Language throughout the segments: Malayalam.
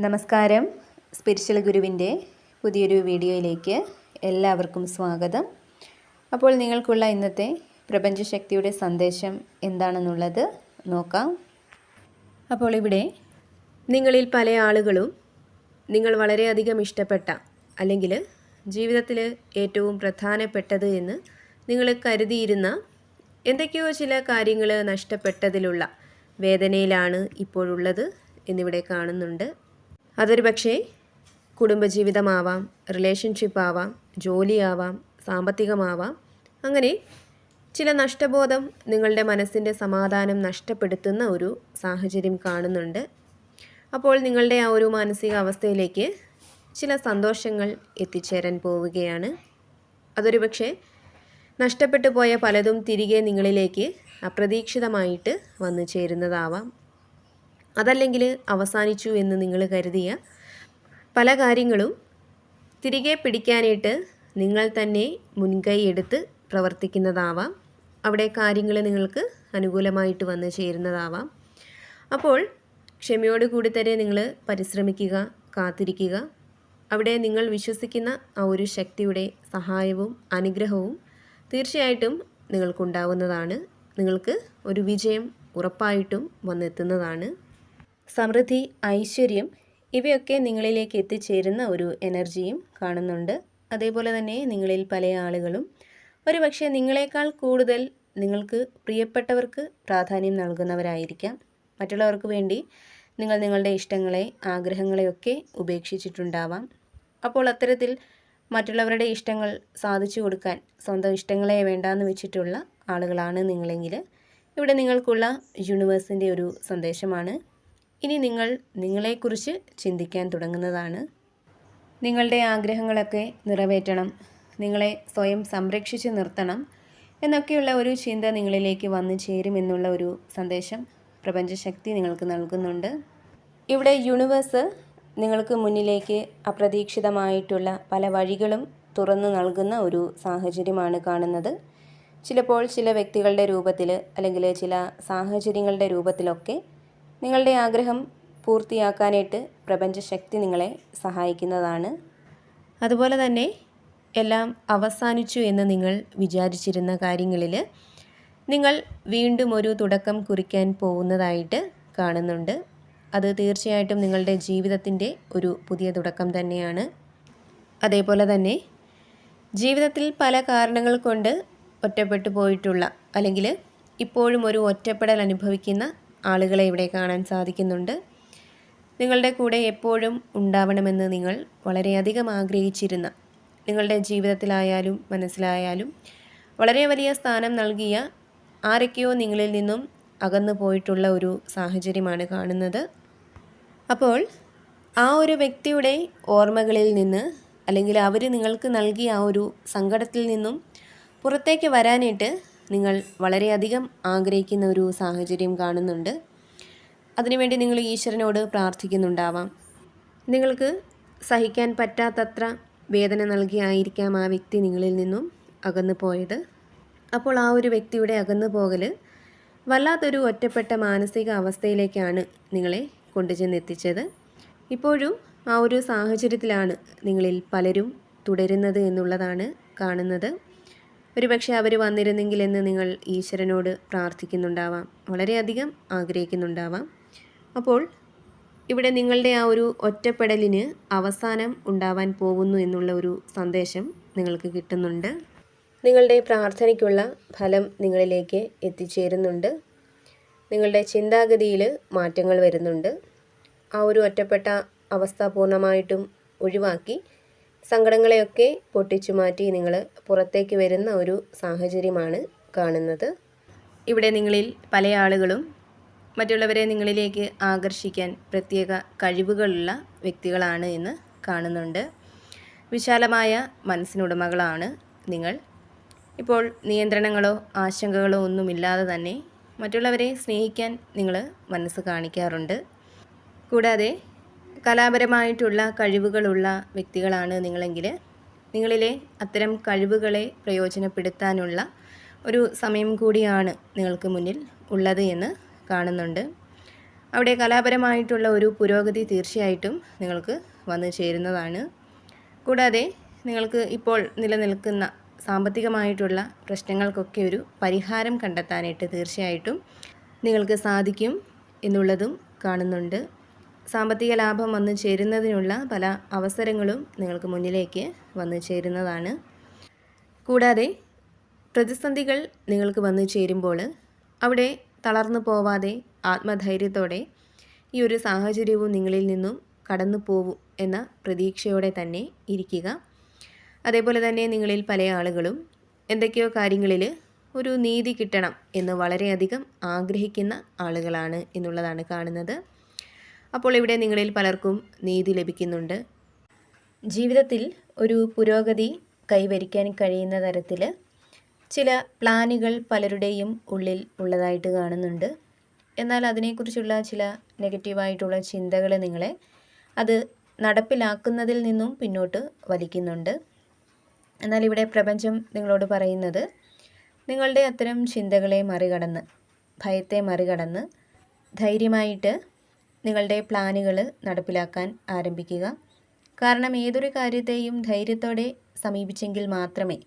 നമസ്കാരം. സ്പിരിച്വൽ ഗുരുവിന്റെ പുതിയൊരു വീഡിയോയിലേക്ക് എല്ലാവർക്കും സ്വാഗതം. അപ്പോൾ നിങ്ങൾക്കുള്ള ഇന്നത്തെ പ്രപഞ്ചശക്തിയുടെ സന്ദേശം എന്താണെന്നുള്ളത് നോക്കാം. അപ്പോൾ ഇവിടെ നിങ്ങളിൽ പല ആളുകളും നിങ്ങൾ വളരെയധികം ഇഷ്ടപ്പെട്ട അല്ലെങ്കിൽ ജീവിതത്തിൽ ഏറ്റവും പ്രധാനപ്പെട്ടത് എന്ന് നിങ്ങൾ കരുതിയിരുന്ന എന്തൊക്കെയോ ചില കാര്യങ്ങൾ നഷ്ടപ്പെട്ടതിലുള്ള വേദനയിലാണ് ഇപ്പോഴുള്ളത് എന്നിവിടെ കാണുന്നുണ്ട്. അതൊരു പക്ഷേ കുടുംബജീവിതമാവാം റിലേഷൻഷിപ്പ് ആവാം ജോലിയാവാം സാമ്പത്തികമാവാം. അങ്ങനെ ചില നഷ്ടബോധം നിങ്ങളുടെ മനസ്സിന്റെ സമാധാനം നഷ്ടപ്പെടുത്തുന്ന ഒരു സാഹചര്യം കാണുന്നുണ്ട്. അപ്പോൾ നിങ്ങളുടെ ആ ഒരു മാനസിക അവസ്ഥയിലേക്ക് ചില സന്തോഷങ്ങൾ എത്തിച്ചേരാൻ പോവുകയാണ്. അതൊരു പക്ഷേ നഷ്ടപ്പെട്ടു പോയ പലതും തിരികെ നിങ്ങളിലേക്ക് അപ്രതീക്ഷിതമായിട്ട് വന്നു ചേരുന്നതാവാം. അതല്ലെങ്കിൽ അവസാനിച്ചു എന്ന് നിങ്ങൾ കരുതിയ പല കാര്യങ്ങളും തിരികെ പിടിക്കാനായിട്ട് നിങ്ങൾ തന്നെ മുൻകൈ എടുത്ത് പ്രവർത്തിക്കുന്നതാവാം. അവിടെ കാര്യങ്ങൾ നിങ്ങൾക്ക് അനുകൂലമായിട്ട് വന്നു ചേരുന്നതാവാം. അപ്പോൾ ക്ഷമയോട് കൂടി തന്നെ നിങ്ങൾ പരിശ്രമിക്കുക കാത്തിരിക്കുക. അവിടെ നിങ്ങൾ വിശ്വസിക്കുന്ന ആ ഒരു ശക്തിയുടെ സഹായവും അനുഗ്രഹവും തീർച്ചയായിട്ടും നിങ്ങൾക്കുണ്ടാവുന്നതാണ്. നിങ്ങൾക്ക് ഒരു വിജയം ഉറപ്പായിട്ടും വന്നെത്തുന്നതാണ്. സമൃദ്ധി ഐശ്വര്യം ഇവയൊക്കെ നിങ്ങളിലേക്ക് എത്തിച്ചേരുന്ന ഒരു എനർജിയും കാണുന്നുണ്ട്. അതേപോലെ തന്നെ നിങ്ങളിൽ പല ആളുകളും. ഒരുപക്ഷെ നിങ്ങളെക്കാൾ കൂടുതൽ നിങ്ങൾക്ക് പ്രിയപ്പെട്ടവർക്ക് പ്രാധാന്യം നൽകുന്നവരായിരിക്കാം. മറ്റുള്ളവർക്ക് വേണ്ടി നിങ്ങൾ നിങ്ങളുടെ ഇഷ്ടങ്ങളെ ആഗ്രഹങ്ങളെയൊക്കെ ഉപേക്ഷിച്ചിട്ടുണ്ടാവാം. അപ്പോൾ അത്തരത്തിൽ മറ്റുള്ളവരുടെ ഇഷ്ടങ്ങൾ സാധിച്ചു കൊടുക്കാൻ സ്വന്തം ഇഷ്ടങ്ങളെ വേണ്ടാന്ന് വെച്ചിട്ടുള്ള ആളുകളാണ് നിങ്ങളെങ്കിൽ ഇവിടെ നിങ്ങൾക്കുള്ള യൂണിവേഴ്സിന്റെ ഒരു സന്ദേശമാണ് ഇനി നിങ്ങൾ നിങ്ങളെക്കുറിച്ച് ചിന്തിക്കാൻ തുടങ്ങുന്നതാണ്. നിങ്ങളുടെ ആഗ്രഹങ്ങളൊക്കെ നിറവേറ്റണം. നിങ്ങളെ സ്വയം സംരക്ഷിച്ച് നിർത്തണം എന്നൊക്കെയുള്ള ഒരു ചിന്ത നിങ്ങളിലേക്ക് വന്നു ചേരുമെന്നുള്ള ഒരു സന്ദേശം പ്രപഞ്ചശക്തി നിങ്ങൾക്ക് നൽകുന്നുണ്ട്. ഇവിടെ യൂണിവേഴ്സ് നിങ്ങൾക്ക് മുന്നിലേക്ക് അപ്രതീക്ഷിതമായിട്ടുള്ള പല വഴികളും തുറന്നു നൽകുന്ന ഒരു സാഹചര്യമാണ് കാണുന്നത്. ചിലപ്പോൾ ചില വ്യക്തികളുടെ രൂപത്തിൽ അല്ലെങ്കിൽ ചില സാഹചര്യങ്ങളുടെ രൂപത്തിലൊക്കെ നിങ്ങളുടെ ആഗ്രഹം പൂർത്തിയാക്കാനായിട്ട് പ്രപഞ്ചശക്തി നിങ്ങളെ സഹായിക്കുന്നതാണ്. അതുപോലെ തന്നെ എല്ലാം അവസാനിച്ചു എന്ന് നിങ്ങൾ വിചാരിച്ചിരുന്ന കാര്യങ്ങളിൽ നിങ്ങൾ വീണ്ടും ഒരു തുടക്കം കുറിക്കാൻ പോകുന്നതായിട്ട് കാണുന്നുണ്ട്. അത് തീർച്ചയായിട്ടും നിങ്ങളുടെ ജീവിതത്തിന്റെ ഒരു പുതിയ തുടക്കം തന്നെയാണ്. അതേപോലെ തന്നെ ജീവിതത്തിൽ പല കാരണങ്ങൾ കൊണ്ട് ഒറ്റപ്പെട്ടു പോയിട്ടുള്ള അല്ലെങ്കിൽ ഇപ്പോഴും ഒരു ഒറ്റപ്പെടൽ അനുഭവിക്കുന്ന ആളുകളെ ഇവിടെ കാണാൻ സാധിക്കുന്നുണ്ട്. നിങ്ങളുടെ കൂടെ എപ്പോഴും ഉണ്ടാവണമെന്ന് നിങ്ങൾ വളരെയധികം ആഗ്രഹിച്ചിരുന്ന നിങ്ങളുടെ ജീവിതത്തിലായാലും മനസ്സിലായാലും വളരെ വലിയ സ്ഥാനം നൽകിയ ആരൊക്കെയോ നിങ്ങളിൽ നിന്നും അകന്നു പോയിട്ടുള്ള ഒരു സാഹചര്യമാണ് കാണുന്നത്. അപ്പോൾ ആ ഒരു വ്യക്തിയുടെ ഓർമ്മകളിൽ നിന്ന് അല്ലെങ്കിൽ അവർ നിങ്ങൾക്ക് നൽകിയ ആ ഒരു സങ്കടത്തിൽ നിന്നും പുറത്തേക്ക് വരാനായിട്ട് നിങ്ങൾ വളരെയധികം ആഗ്രഹിക്കുന്ന ഒരു സാഹചര്യം കാണുന്നുണ്ട്. അതിനുവേണ്ടി നിങ്ങൾ ഈശ്വരനോട് പ്രാർത്ഥിക്കുന്നുണ്ടാവാം. നിങ്ങൾക്ക് സഹിക്കാൻ പറ്റാത്തത്ര വേദന നൽകിയായിരിക്കാം ആ വ്യക്തി നിങ്ങളിൽ നിന്നും അകന്നു പോയത്. അപ്പോൾ ആ ഒരു വ്യക്തിയുടെ അകന്നു പോകൽ വല്ലാത്തൊരു ഒറ്റപ്പെട്ട മാനസിക അവസ്ഥയിലേക്കാണ് നിങ്ങളെ കൊണ്ടുചെന്നെത്തിച്ചത്. ഇപ്പോഴും ആ ഒരു സാഹചര്യത്തിലാണ് നിങ്ങളിൽ പലരും തുടരുന്നത് എന്നുള്ളതാണ് കാണുന്നത്. ഒരുപക്ഷെ അവർ വന്നിരുന്നെങ്കിലെന്ന് നിങ്ങൾ ഈശ്വരനോട് പ്രാർത്ഥിക്കുന്നുണ്ടാവാം. വളരെയധികം ആഗ്രഹിക്കുന്നുണ്ടാവാം. അപ്പോൾ ഇവിടെ നിങ്ങളുടെ ആ ഒരു ഒറ്റപ്പെടലിന് അവസാനം ഉണ്ടാവാൻ പോകുന്നു എന്നുള്ള ഒരു സന്ദേശം നിങ്ങൾക്ക് കിട്ടുന്നുണ്ട്. നിങ്ങളുടെ പ്രാർത്ഥനയ്ക്കുള്ള ഫലം നിങ്ങളിലേക്ക് എത്തിച്ചേരുന്നുണ്ട്. നിങ്ങളുടെ ചിന്താഗതിയിൽ മാറ്റങ്ങൾ വരുന്നുണ്ട്. ആ ഒരു ഒറ്റപ്പെട്ട അവസ്ഥ പൂർണമായിട്ടും ഒഴിവാക്കി സങ്കടങ്ങളെയൊക്കെ പൊട്ടിച്ചു മാറ്റി നിങ്ങൾ പുറത്തേക്ക് വരുന്ന ഒരു സാഹചര്യമാണ് കാണുന്നത്. ഇവിടെ നിങ്ങളിൽ പല ആളുകളും മറ്റുള്ളവരെ നിങ്ങളിലേക്ക് ആകർഷിക്കാൻ പ്രത്യേക കഴിവുകളുള്ള വ്യക്തികളാണ് എന്ന് കാണുന്നുണ്ട്. വിശാലമായ മനസ്സിനുടമകളാണ് നിങ്ങൾ. ഇപ്പോൾ നിയന്ത്രണങ്ങളോ ആശങ്കകളോ ഒന്നുമില്ലാതെ തന്നെ മറ്റുള്ളവരെ സ്നേഹിക്കാൻ നിങ്ങൾ മനസ്സ് കാണിക്കാറുണ്ട്. കൂടാതെ കലാപരമായിട്ടുള്ള കഴിവുകളുള്ള വ്യക്തികളാണ് നിങ്ങളെങ്കിൽ നിങ്ങളിലെ അത്തരം കഴിവുകളെ പ്രയോജനപ്പെടുത്താനുള്ള ഒരു സമയം കൂടിയാണ് നിങ്ങൾക്ക് മുന്നിൽ ഉള്ളത് എന്ന് കാണുന്നുണ്ട്. അവിടെ കലാപരമായിട്ടുള്ള ഒരു പുരോഗതി തീർച്ചയായിട്ടും നിങ്ങൾക്ക് വന്നു ചേരുന്നതാണ്. കൂടാതെ നിങ്ങൾക്ക് ഇപ്പോൾ നിലനിൽക്കുന്ന സാമ്പത്തികമായിട്ടുള്ള പ്രശ്നങ്ങൾക്കൊക്കെ ഒരു പരിഹാരം കണ്ടെത്താനായിട്ട് തീർച്ചയായിട്ടും നിങ്ങൾക്ക് സാധിക്കും എന്നുള്ളതും കാണുന്നുണ്ട്. സാമ്പത്തിക ലാഭം വന്നു ചേരുന്നതിനുള്ള പല അവസരങ്ങളും നിങ്ങൾക്ക് മുന്നിലേക്ക് വന്നു ചേരുന്നതാണ്. കൂടാതെ പ്രതിസന്ധികൾ നിങ്ങൾക്ക് വന്നു ചേരുമ്പോൾ അവിടെ തളർന്നു പോവാതെ ആത്മധൈര്യത്തോടെ ഈ ഒരു സാഹചര്യവും നിങ്ങളിൽ നിന്നും കടന്നു പോവും എന്ന പ്രതീക്ഷയോടെ തന്നെ ഇരിക്കുക. അതേപോലെ തന്നെ നിങ്ങളിൽ പല ആളുകളും എന്തൊക്കെയോ കാര്യങ്ങളിൽ ഒരു നീതി കിട്ടണം എന്ന് വളരെയധികം ആഗ്രഹിക്കുന്ന ആളുകളാണ് എന്നുള്ളതാണ് കാണുന്നത്. അപ്പോൾ ഇവിടെ നിങ്ങളിൽ പലർക്കും നീതി ലഭിക്കുന്നുണ്ട്. ജീവിതത്തിൽ ഒരു പുരോഗതി കൈവരിക്കാൻ കഴിയുന്ന തരത്തിൽ ചില പ്ലാനുകൾ പലരുടെയും ഉള്ളിൽ ഉള്ളതായിട്ട് കാണുന്നുണ്ട്. എന്നാൽ അതിനെക്കുറിച്ചുള്ള ചില നെഗറ്റീവായിട്ടുള്ള ചിന്തകൾ നിങ്ങളെ അത് നടപ്പിലാക്കുന്നതിൽ നിന്നും പിന്നോട്ട് വലിക്കുന്നുണ്ട്. എന്നാൽ ഇവിടെ പ്രപഞ്ചം നിങ്ങളോട് പറയുന്നത് നിങ്ങളുടെ അത്തരം ചിന്തകളെ മറികടന്ന് ഭയത്തെ മറികടന്ന് ധൈര്യമായിട്ട് നിങ്ങളുടെ പ്ലാനുകൾ നടപ്പിലാക്കാൻ ആരംഭിക്കുക. കാരണം ഏതൊരു കാര്യത്തെയും ധൈര്യത്തോടെ സമീപിച്ചെങ്കിൽ മാത്രമേ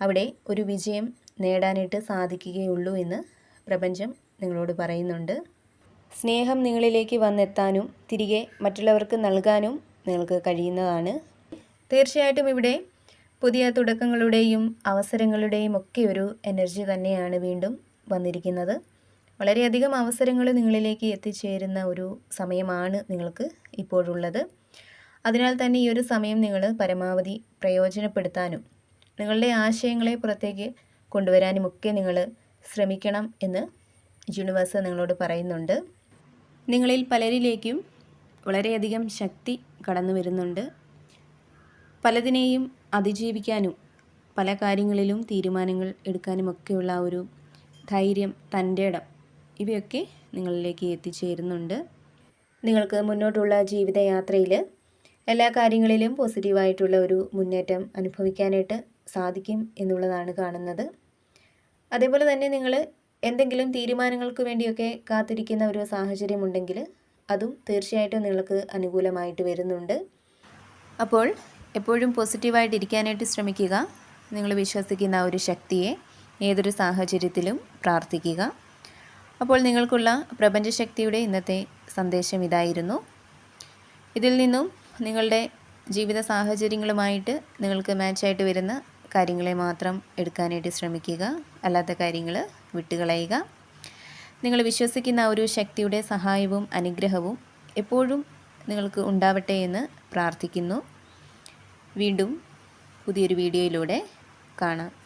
അവിടെ ഒരു വിജയം നേടാനായിട്ട് സാധിക്കുകയുള്ളൂ എന്ന് പ്രപഞ്ചം നിങ്ങളോട് പറയുന്നുണ്ട്. സ്നേഹം നിങ്ങളിലേക്ക് വന്നെത്താനും തിരികെ മറ്റുള്ളവർക്ക് നൽകാനും നിങ്ങൾക്ക് കഴിയുന്നതാണ്. തീർച്ചയായിട്ടും ഇവിടെ പുതിയ തുടക്കങ്ങളുടെയും അവസരങ്ങളുടെയും ഒക്കെ ഒരു എനർജി തന്നെയാണ് വീണ്ടും വന്നിരിക്കുന്നത്. വളരെയധികം അവസരങ്ങൾ നിങ്ങളിലേക്ക് എത്തിച്ചേരുന്ന ഒരു സമയമാണ് നിങ്ങൾക്ക് ഇപ്പോഴുള്ളത്. അതിനാൽ തന്നെ ഈ ഒരു സമയം നിങ്ങൾ പരമാവധി പ്രയോജനപ്പെടുത്താനും നിങ്ങളുടെ ആശയങ്ങളെ പുറത്തേക്ക് കൊണ്ടുവരാനും ഒക്കെ നിങ്ങൾ ശ്രമിക്കണം എന്ന് യൂണിവേഴ്സ് നിങ്ങളോട് പറയുന്നുണ്ട്. നിങ്ങളിൽ പലരിലേക്കും വളരെയധികം ശക്തി കടന്നു വരുന്നുണ്ട്. പലതിനെയും അതിജീവിക്കാനും പല കാര്യങ്ങളിലും തീരുമാനങ്ങൾ എടുക്കാനുമൊക്കെയുള്ള ഒരു ധൈര്യം തന്റെ ഇടം ഇവയൊക്കെ നിങ്ങളിലേക്ക് എത്തിച്ചേരുന്നുണ്ട്. നിങ്ങൾക്ക് മുന്നോട്ടുള്ള ജീവിതയാത്രയിൽ എല്ലാ കാര്യങ്ങളിലും പോസിറ്റീവായിട്ടുള്ള ഒരു മുന്നേറ്റം അനുഭവിക്കാനായിട്ട് സാധിക്കും എന്നുള്ളതാണ് കാണുന്നത്. അതേപോലെ തന്നെ നിങ്ങൾ എന്തെങ്കിലും തീരുമാനങ്ങൾക്ക് വേണ്ടിയൊക്കെ കാത്തിരിക്കുന്ന ഒരു സാഹചര്യമുണ്ടെങ്കിൽ അതും തീർച്ചയായിട്ടും നിങ്ങൾക്ക് അനുകൂലമായിട്ട് വരുന്നുണ്ട്. അപ്പോൾ എപ്പോഴും പോസിറ്റീവായിട്ടിരിക്കാനായിട്ട് ശ്രമിക്കുക. നിങ്ങൾ വിശ്വസിക്കുന്ന ഒരു ശക്തിയെ ഏതൊരു സാഹചര്യത്തിലും പ്രാർത്ഥിക്കുക. അപ്പോൾ നിങ്ങൾക്കുള്ള പ്രപഞ്ചശക്തിയുടെ ഇന്നത്തെ സന്ദേശം ഇതായിരുന്നു. ഇതിൽ നിന്നും നിങ്ങളുടെ ജീവിത സാഹചര്യങ്ങളുമായിട്ട് നിങ്ങൾക്ക് മാച്ചായിട്ട് വരുന്ന കാര്യങ്ങളെ മാത്രം എടുക്കാനായിട്ട് ശ്രമിക്കുക. അല്ലാത്ത കാര്യങ്ങൾ വിട്ടുകളയുക. നിങ്ങൾ വിശ്വസിക്കുന്ന ഒരു ശക്തിയുടെ സഹായവും അനുഗ്രഹവും എപ്പോഴും നിങ്ങൾക്ക് ഉണ്ടാവട്ടെ എന്ന് പ്രാർത്ഥിക്കുന്നു. വീണ്ടും പുതിയൊരു വീഡിയോയിലൂടെ കാണാം.